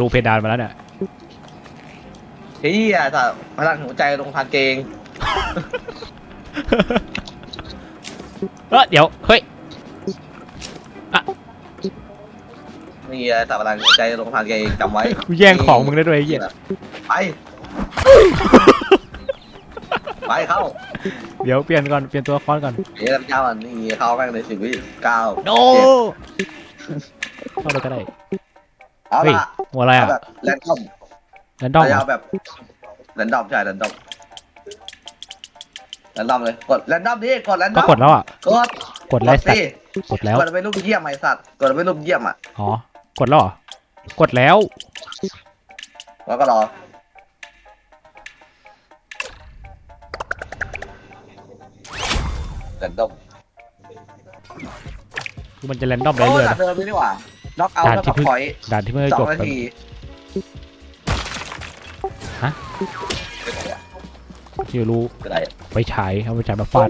ลุเพดานมาแล้วเนี่ยเฮียแต่พลังหัวใจลงทางเกงเออเดี๋ยว เฮ้ยนี่ไงแต่พลังหัวใจลงทางเกงจำไว้กูแย่งของมึงได้ด้วยไอ้เหี้ยไป ไปเข้า เดี๋ยวเปลี่ยนก่อน เปลี่ยนตัวละครก่อนเดี๋ยวเจ้าอันนี้เข้าแม่งในสิบวิเก้าโนเข้าเลยก็ได้เอาเฮ้ยละ หัวอะไรเอาอะแบบแรนดอมแรนดอมเหรเอาอแบบแรนดอมใช่แรนดอมแรนดอมเลยกดแรนดอมดิกดแรนดก็อมกดแล้วอะ กดกดไลฟ์สัตสิว์กดแล้ว กดไปรูปเยี่ยมไอ้สัตว์กดไปรูปเยี่ยมอะอ๋อ กดแล้วเหรอ กดแล้ว แล้วก็รอแรนดอมคือมันจะแรนดอมไปโอ้เรื่อยหๆลันะกเดิมนี่ว่า น็อกเอาด่านแล้วที่ก็เพิ่งพอยต์ด่านที่เพิ่งสอจงบนาไปทีฮะที่รู้ก็ได้ไปฉายเอาไปฉายมาฟาด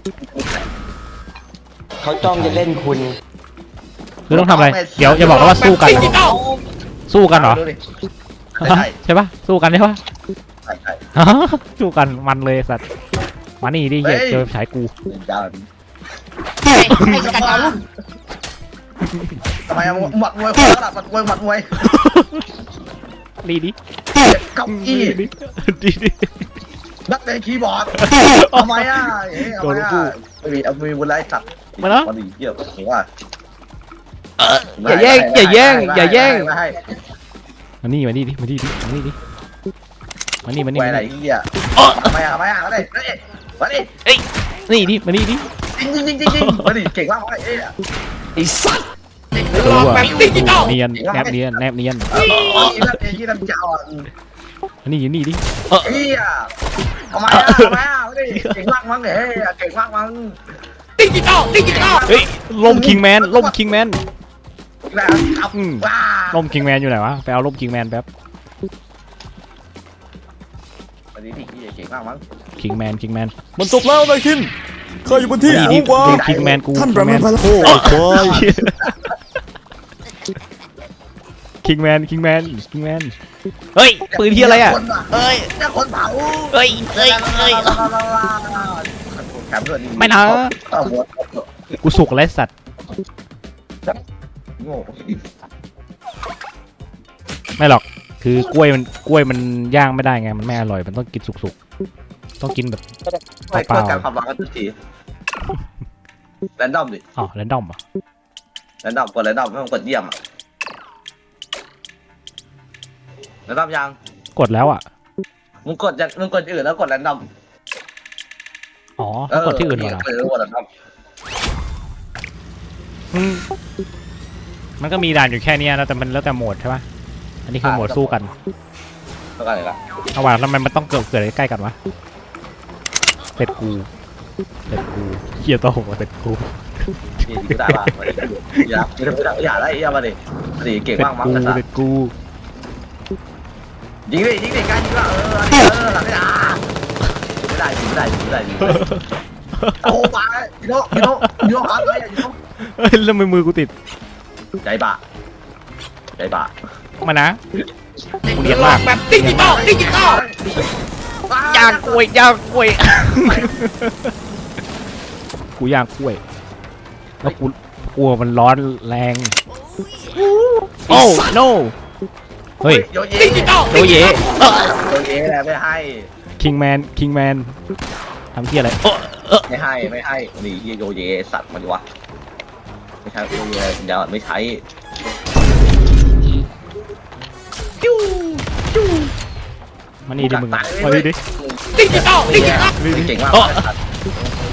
เขาจ้องจะเล่นคุณ คือต้องทำอะไร เดี๋ยวอย่าบอกนะว่าสู้กันนะสู้กันเหรอ ดูดิใช่ใช่ปะสู้กันใช่ปะ ใช่ใช่ฮะสู้กันมันเลยสัตว์มานี่ดิเหี้ยเฮ้ย เจอฉายกูยาว ทำไมอะหมัดมวยคนละหมัดมวยหมัดมวยดีดิเก้าอี้ดีดิดีดินักเตะคีย์บอร์ดทำไมอะเอ๊ะทำไมอะไม่มีเอามือบุญไล่สัตว์มาแล้วพอดีเยี่ยมผมว่าอย่าแย่งอย่าแย่งอย่าแย่งไม่ให้มานี่มานี่ดิมานี่ดิมานี่ดิมานี่มานี่ไปมาไหนนี่เหี้ยทำไมอะทำไมอะมาดิมาดิมาดินี่ดิมานี่ดิจริงจริงจริงจริงมาดิเก่งมากเลยเอ๊ะ ไอ้สัตว์เออว่ะเนียนแนบเนียนแนบเนียนยี่นั่นเองยี่นั่นเจ้าอะมานี่อยู่นี่ดิเฮียทำไมอะทำไมอะมาดิเก่งมากมั้งเฮ้ยเก่งมากมั้งเฮ้ยล่มคิงแมนล่มคิงแมนแล้วขับว้าล่มคิงแมนอยู่ไหนวะไปเอาล่มคิงแมนแป๊บวันนี้ที่เก่งมากมั้งคิงแมนคิงแมนมันจบแล้วนายคิน ข้าอยู่บนที่สูงกว่าคิงแมนกูท่านคิประงแมมานพลังโอ้ควายคิงแมนคิงแมนคิงแมนเฮ้ยปืนที่อะไรอะเอ้ยจะคนเผาเฮ้ยเฮ้ยเฮ้ยแถมด้วยไม่นะเอาหัวกูสุกไรสัตว์โง่ไม่หรอกคือกล้วยมันกล้วยมันย่างไม่ได้ไงมันไม่อร่อยมันต้องกินสุกๆ ต้องกินแบบไม่เกิดการความรักกันทุกทีแรนดอมดิอ๋อแรนดอมอะแรนดอมกดแรนดอมไม่ต้องกดเยี่ยมอะแรนดอมยัง กดแล้วอะ มึงกดจากมึงกดอื่นแล้วกดแรนดอมอ๋อต้องกดที่อื่นก่อนเหรอเออกดแรนดอมอืมมันก็มีด่านอยู่แค่เนี้ยแล้วแต่มันแล้วแต่โหมดใช่ปะอันนี้คือโหมดสู้กันแล้วก็อะไรล่ะเอาว่าทำไมมันต้องเกิดเกิดใกล้ๆกันวะ เป็ดกูเป็ดกูเฮียโตกว่าเป็ดกูนี่กูได้ป่ะอย่าไม่ได้อย่าได้อย่ามาดิมาดิเก่งเป็ดมากมั้งกูกษัตริเป็ย์ดกูยิงดิยิงดิการยิงว่าเออเออหลังไม่ได้ไม่ได้ไม่ได้ไม่ได้ไม่ได้โอ้มาโยโยโยหาอะไรอะโยเฮ้ยแล้วมือมือกูติดใจบะใจบะมานะกูเรียนมากแบบดิจิตอลดิจิตอล ย่างกล้วยย่างกล้วย กูย่างกล้วย แล้วกูกลัวมันร้อนแรง โอ้ no เฮ้ย โยเย่โดเยโยเย่แล้วไม่ให้ คิงแมน คิงแมนทำที่อะไรโอ้ไม่ให้ไม่ให้นี่โยเย่สัตว์มันวะไม่ใช่โยเย่เดี๋ยวไม่ใช้ มานี่ดิมึงมานี่ดิดิจิตอลดิจิตอลเก่งมาก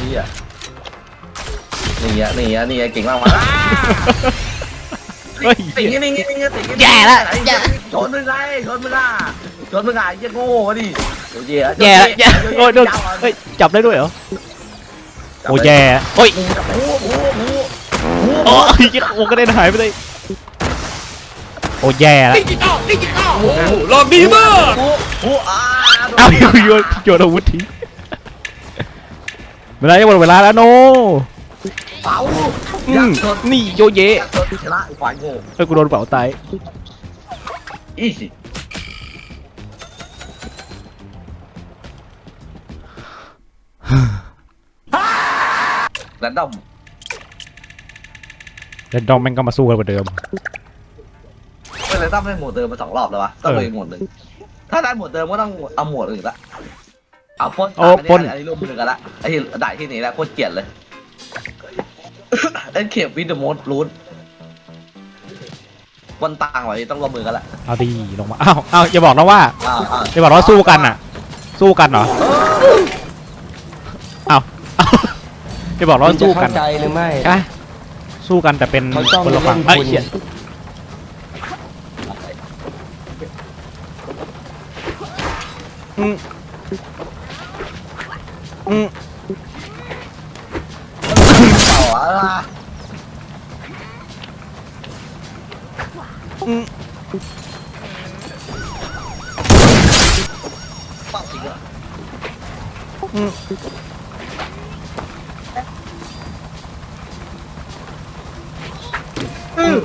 นี่อะนี่อะนี่อะนี่อะเก่งมากมาเฮ้ยติงนี่นี่นี่นี่ติงแย่ละแย่ชนมึงไงชนมึงอะชนมึงอะยังโง่ดิโยเย่แย่ละแย่โอ้ยโดนเฮ้ยจับได้ด้วยเหรอโอ้แย่โอ้ยโอ้โหโอ้โหโอ้ยยังโอ้กระเด็นหายไปเลยโอ้แย่ละลองดีมากโอ้โหอ่าเอาโยนโยนโยนอาวุธทิ้งเวลาจะหมดเวลาแล้วโนเป๋าอือยากมชนนี่โยเยอยากชนชนะไอ้ควายโง่เฮ้ยกูโดนเป๋าตายอีสิแรนดอมแล้วดอมแม่งก็มาสู้กันเหมือนเดิม ไม่เลยต้องได้หมวดเดิมมาสองรอบแล้ววะต้องเออไปหมวดหนึ่งถ้าได้หมวดเดิมก็ต้องเอาหมวดอื่นละเอาพ่นโอ้พ่น อันนี้ร่วมมือกันละไอ้ที่ด่ายที่นี่แหละโคตรเกลียดเลยเอ็นเคปวิดเดอะมดรูทวันต่างไว้ต้องร่วมมือกันละเอาดีลงมาอ้าวอ้าวอย่าบอกนะว่าอ่าอ่าอย่าบอกนะว่าสู้กันอะ สู้กันเหรออ้าวอ้าวอย่าบอกนะว่าสู้กันเข้าใจหรือไม่ใช่สู้กันแต่เป็นเขาจ้องคนละฝั่งเล่นเอ้ยคุณเหี้ย 嗯。嗯。嗯。嗯。嗯。嗯。嗯。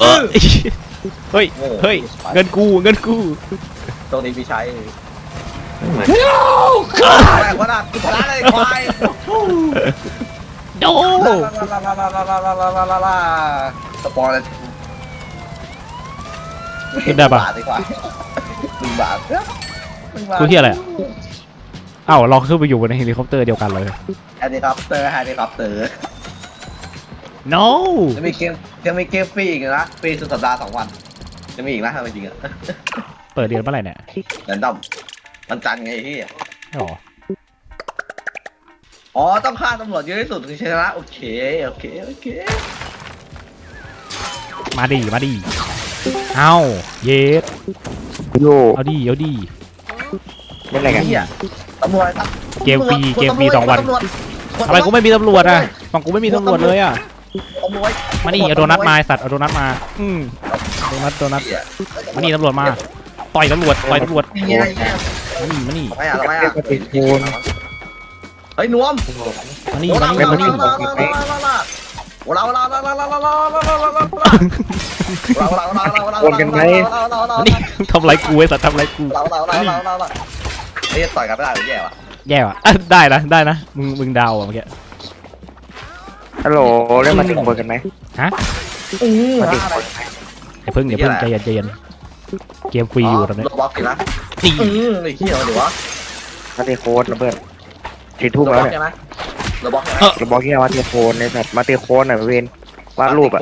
嗯。 เหรออืมเออเฮ้ยเฮ้ยเงินกู เงินกู ตรงนี้พี่ใช้แรกว่าน่ะกูชนะเลยควายโดลาลาลาลาลาลาลาลาลาลาสปอยเลยขึ้นได้ปะบาทดีกว่าหนึ่งบาทหนึ่งบาทกูที่อะไรอะเอ้าเราขึ้นไปอยู่บนเฮลิคอปเตอร์เดียวกันเลย แฮนดี้คอปเตอร์แฮนดี้คอปเตอร์ no จะมีเกมจะมีเกมฟรีอีกนะฟรีสุดสัปดาห์สองวัน จะมีอีกนะถ้าจริงๆอะเปิดเดือนเมื่อไหร่เนี่ยแรนดอมมันจันทร์ไงที่ไม่หรออ๋อต้องฆ่าตำรวจเยอะที่สุดถึงชนะโอเคโอเคโอเคมาดีมาดีเอ้าเยสโยเอาดีเอาดีเล่นอะไรกัน เหี้ยตำรวจครับเกมฟรีเกมฟรีสองวัน ตำรวจทำไมกูไม่มีตำรวจอะฝั่งกูไม่มีตำรวจเลยอะตำรวจมานี่เอาโดนัทมาไอ้สัตว์เอาโดนัทมา อืม โดนัทโดนัทเหี้ยมานี่ตำรวจมา ต่อยตำรวจต่อยตำรวจเหี้ยเหี้ยมานี่มานี่ทำไมอะทำไมอะเฮ้ยนวมมานี่มานี่มานี่เราเราเราเราเราเราเราเราเราเราเราเราเราเราเราเราเราวนกันไหมมานี่ทำไรกูไอ้สัตว์ทำไรกูเราเราเราเราเราเราเฮ้ยต่อยกันไม่ได้หรือแย่วะแย่ว่ะอะได้นะได้นะมึงมึงดาวอะเมื่อกี้ฮัลโหลเล่นมาถึงบนกันไหมอือมาถึงอะไรบนไหม อย่าเพิ่งอย่าเพิ่งใจเย็นใจเย็นเกมฟรีอยู่ตอนนี้โรบล็อกสินะนี่อือไอ้เหี้ยเดี๋ยววะมาเตโค้ดระเบิดสี่โรทุ่มบแล้ล็วอกเนี่ยใช่ไหมโรบล็อกใช่ไหมเราบอกที่ว่าเตโค้ดในสัตว์มาเตโค้ดน่ะเวนวาดรูปอะ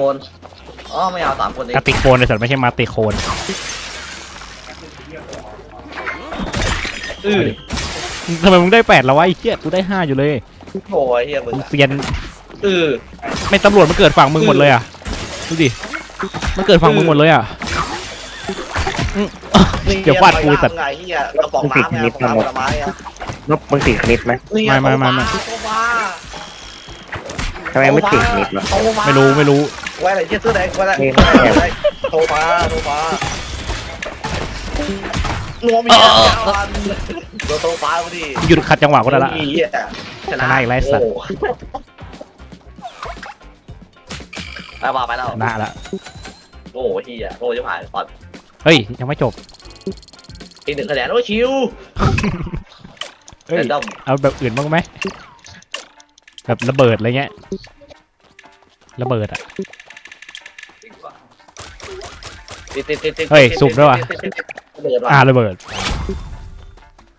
อ๋อไม่เอาสามคนเองกติโคนไอ้สัตว์ไม่ใช่มาติโคนอือทำไมมึงได้แปดแล้ววะไอ้เหี้ยกูได้ห้าอยู่เลยโอ้ยเหี้ยมึงมึงเซียนอือไม่ตำรวจมันเกิดฝั่งมึงหมดเลยอะดูดิ มันเกิดฝั่งมึงหมดเลยอะอืมเดี๋ยวฟาดกูไอ้สัตว์ ไงเหี้ยกระป๋องน้ำไงกระป๋องน้ำผลไม้อะนบมึงติดคลิปไหมนี่ไงไม่ไม่ไม่ โซฟาทำไมไม่ติดคลิปล่ะโซฟาไม่รู้ไม่รู้ ไว้อะไรเชี่ยเสื้อแดงไว้อะไรไม่ไว้อะไรไม่ไว้โซฟาโซฟานัวมีอะไรกันตัวโซฟาพอดีหยุดขัดจังหวะก็ได้ละเหี้ยชชนะอีกแล้วไอ้สัตว์ โอ้ ไปว่าไปแล้วชนะละโอ้โหเฮียโอ้ยจะผ่านก่อนเฮ้ย ยังไม่จบ อีกหนึ่งคะแนนโอ้ยชิวเฮ้ยเดมเอาแบบอื่นบ้างไหมแบบระเบิดอะไรเงี้ยระเบิดอะ ติดติดติดติดเฮ้ยสุ่มด้วยว่ะติดติดติดติดระเบิดว่ะ อ่าระเบิด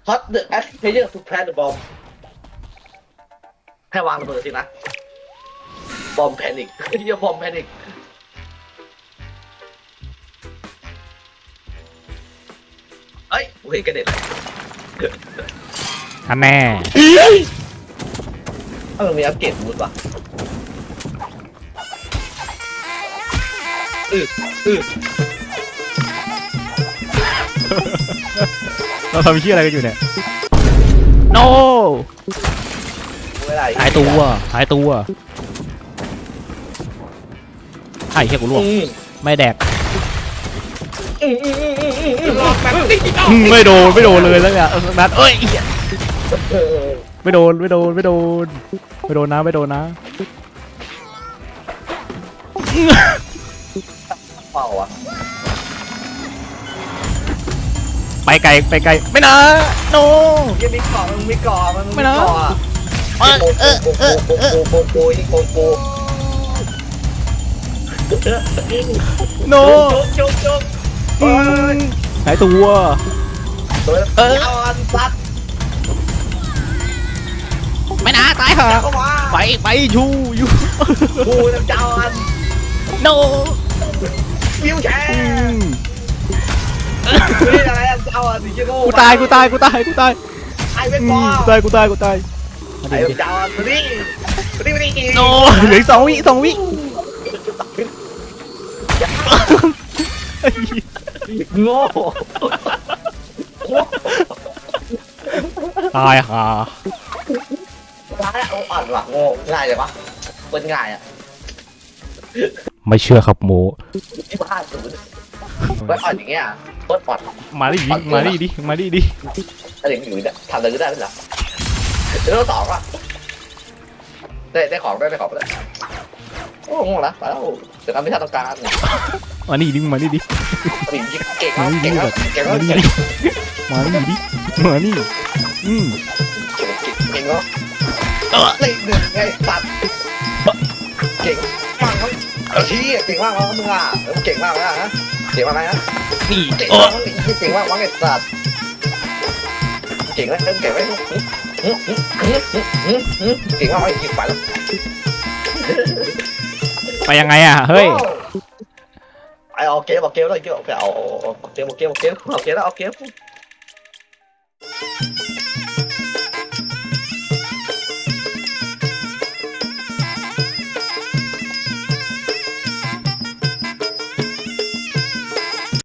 ฮอตเดอะแอสเพเยอร์ทูแพนเดอะบอมให้วางระเบิดสินะ บอมแพนิกที่จะบอมแพนิกเอ้ยโอเคกระเด็นอันแน่เออมีอัปเกรดบูทว่ะอืออือเราทำชื่ออะไรกันอยู่เนี่ย no ไม่ได้หายตัวหายตัว ไอ้เหี้ยกูล่วงอืมไม่แดกอืมอืมอืมอืมอืมอืมไม่โดนไม่โดนเลยแล้วเนี่ยนัดเอ้ยเหี้ยเออไม่โดนไม่โดนไม่โดนไม่โดนนะไม่โดนนะเปล่าวะไปไกลไปไกลไม่นะโนยังมีเกาะมันมีเกาะมันมีไม่นะเกาะเออเออเออเออโกโกโกนี่โกโก โนจุกจุกจุกอืมหายตัวโดนเออเอาอันซัดไม่นะตายเหรอเข้ามาไปไปยูยูกูจะเจ้าอันโนวิวแชอืร์มนี่อะไรอันเจ้าอันสิจิโก้กูตายกูตายกูตายกูตายไอ้เป็นอืบอมลกูตายกูตายกูตายมาไอ้ดิเจ้าอันนี่นี่นี่นี่โนเหลืออกสองวิสองวิ โง่ตายค่ะร้ายเอาอ่อนว่ะโง่ง่ายเลยปะเป็นง่ายอะไม่เชื่อครับโมที่บ้านศูนย์ไว้อ่อนอย่างเงี้ยต้นอ่อนมาดิดิมาดิดิมาดิดิอะไรอยู่เนี่ยทำอะไรก็ได้ไม่หรอเดี๋ยวสองอะได้ได้ของได้ได้ของได้ โอ้โง่ละไปแล้วเดี๋ยวทำไม่ทันต้องการมาดิดิมาดิดิเก่งมากเก่งมากเก่งมากมาดิเก่งดิมาดิดิมาดิอืมเก่งมากนี่หนึ่งไงตัดเก่งมากเขาชี้เก่งมากแล้วมึงอะเก่งมากนะฮะเก่งมากไหมฮะนี่เก่งโอ้มากเก่งมากวางไอ้สัตว์เก่งไหมเก่งไหมเก่งมากไอ้ยิงไปแล้ว ไปยังไงอะ เฮ้ย ไอเอาเกมเอาเกมแล้วเกมเอาเอาเกมเอาเกมเอาเกมเอาเกมแล้วเอาเกม